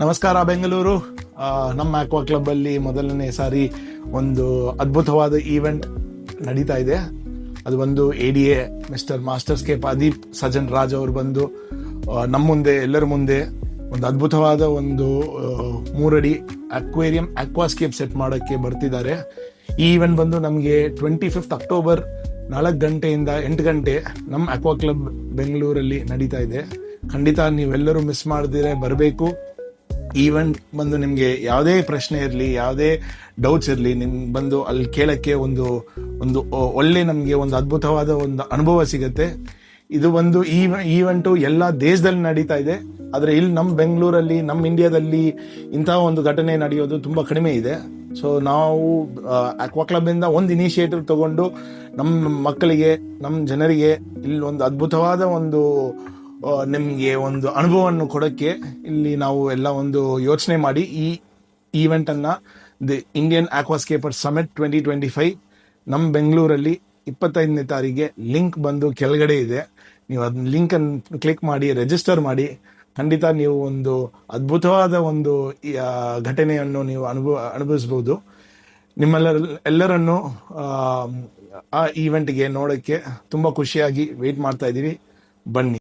ನಮಸ್ಕಾರ ಬೆಂಗಳೂರು. ನಮ್ಮ aqua club ಅಲ್ಲಿ ಮೊದಲನೇ ಸಾರಿ ಒಂದು ಅದ್ಭುತವಾದ ಈವೆಂಟ್ ನಡೀತಾ ಇದೆ. ಅದು ಒಂದು A D A mister masterscape Adeep Sajan Raj ಅವರು ಬಂದು ನಮ್ಮ ಮುಂದೆ, ಎಲ್ಲರ ಮುಂದೆ ಒಂದು ಅದ್ಭುತವಾದ ಒಂದು ಮೂರಡಿ ಅಕ್ವೇರಿಯಂ ಅಕ್ವಾಸ್ಕೇಪ್ ಸೆಟ್ ಮಾಡೋಕ್ಕೆ ಬರ್ತಿದ್ದಾರೆ. ಈ ಈವೆಂಟ್ ಬಂದು ನಮಗೆ ಟ್ವೆಂಟಿ ಫಿಫ್ತ್ ಅಕ್ಟೋಬರ್ ನಾಲ್ಕು ಗಂಟೆಯಿಂದ ಎಂಟು ಗಂಟೆ ನಮ್ಮ ಅಕ್ವಾ ಕ್ಲಬ್ ಬೆಂಗಳೂರಲ್ಲಿ ನಡೀತಾ ಇದೆ. ಖಂಡಿತ ನೀವೆಲ್ಲರೂ ಮಿಸ್ ಮಾಡಿದ್ರೆ, ಬರಬೇಕು. ಈವೆಂಟ್ ಬಂದು ನಿಮಗೆ ಯಾವುದೇ ಪ್ರಶ್ನೆ ಇರಲಿ, ಯಾವುದೇ ಡೌಟ್ಸ್ ಇರಲಿ ನಿಮ್ಗೆ ಬಂದು ಅಲ್ಲಿ ಕೇಳಕ್ಕೆ ಒಂದು ಒಂದು ಒಳ್ಳೆ ನಮಗೆ ಒಂದು ಅದ್ಭುತವಾದ ಒಂದು ಅನುಭವ ಸಿಗುತ್ತೆ. ಇದು ಒಂದು ಈವೆಂಟು ಎಲ್ಲ ದೇಶದಲ್ಲಿ ನಡೀತಾ ಇದೆ. ಆದರೆ ಇಲ್ಲಿ ನಮ್ಮ ಬೆಂಗಳೂರಲ್ಲಿ ನಮ್ಮ ಇಂಡಿಯಾದಲ್ಲಿ ಇಂತಹ ಒಂದು ಘಟನೆ ನಡೆಯೋದು ತುಂಬ ಕಡಿಮೆ ಇದೆ. ಸೊ ನಾವು ಅಕ್ವಾ ಕ್ಲಬ್ಬಿಂದ ಒಂದು ಇನಿಷಿಯೇಟಿವ್ ತಗೊಂಡು ನಮ್ಮ ಮಕ್ಕಳಿಗೆ ನಮ್ಮ ಜನರಿಗೆ ಇಲ್ಲಿ ಒಂದು ಅದ್ಭುತವಾದ ಒಂದು ನಿಮ್ಗೆ ಒಂದು ಅನುಭವವನ್ನು ಕೊಡಕ್ಕೆ ಇಲ್ಲಿ ನಾವು ಎಲ್ಲ ಒಂದು ಯೋಚನೆ ಮಾಡಿ ಈ ಈವೆಂಟ್ ಅನ್ನ the Indian aquascaper summit twenty twenty five ನಮ್ಮ ಬೆಂಗಳೂರಲ್ಲಿ ಇಪ್ಪತ್ತೈದನೇ ತಾರೀಗೆ ಲಿಂಕ್ ಬಂದು ಕೆಳಗಡೆ ಇದೆ. ನೀವು ಅದನ್ನ ಲಿಂಕ್ ಅನ್ನು ಕ್ಲಿಕ್ ಮಾಡಿ ರಿಜಿಸ್ಟರ್ ಮಾಡಿ. ಖಂಡಿತ ನೀವು ಒಂದು ಅದ್ಭುತವಾದ ಒಂದು ಘಟನೆಯನ್ನು ನೀವು ಅನುಭವ, ಅನುಭವಿಸಬಹುದು. ನಿಮ್ಮೆಲ್ಲರ, ಎಲ್ಲರನ್ನು, ಆ ಈವೆಂಟ್ಗೆ ನೋಡೋಕ್ಕೆ ತುಂಬ ಖುಷಿಯಾಗಿ ವೆಯ್ಟ್ ಮಾಡ್ತಾ ಇದ್ದೀವಿ. ಬನ್ನಿ.